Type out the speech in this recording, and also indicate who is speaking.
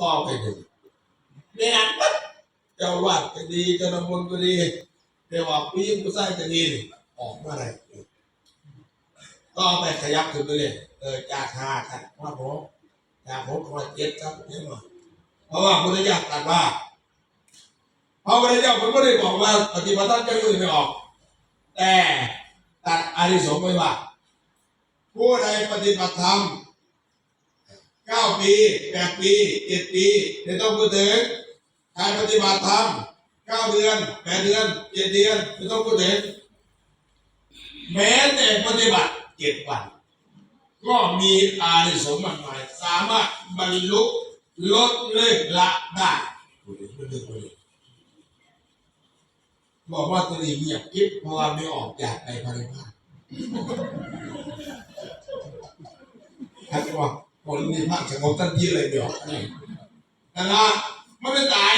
Speaker 1: ต่อไปหนึ่งเนี่ยปั๊บเจ้าวาดก็ดีเจ้าหน้าที่ก็ดีเดี๋ยวว่าผู้หญิงผู้ชายก็ดีออกมาอะไรต่อไปขยับขึ้นไปเลยเออจากหาครับว่าผมจากผมก็มาเจ็ดครับเนี่ยมาเพราะว่าพุทธเจ้าตรัสว่าพระพุทธเจ้าผมก็ได้บอกว่าปฏิบัติธรรมจะอื่นไม่ออก แต่ตัดอริสงส์ไว้ว่าผู้ใดปฏิบัติธรรม ปีแปดปีเจ็ดปีไม่ต้องพูดถึงใครปฏิบัติธรรมเก้าเดือนแปดเดือนเจ็ดเดือนไม่ต้องพูดถึงแม้แต่ปฏิบัติเจ็ดวัน ก็มีอานิสงส์มากมายสามารถบรรลุลดเลิกละได้บอกว่าตัวนี้เงียบกิ๊บเพราะว่าไม่ออกจากในพระนิพพานท่านบอก คนนี้ภากสงบทันทีเลยเดี๋ยวนี่นั่นละไม่ได้ตาย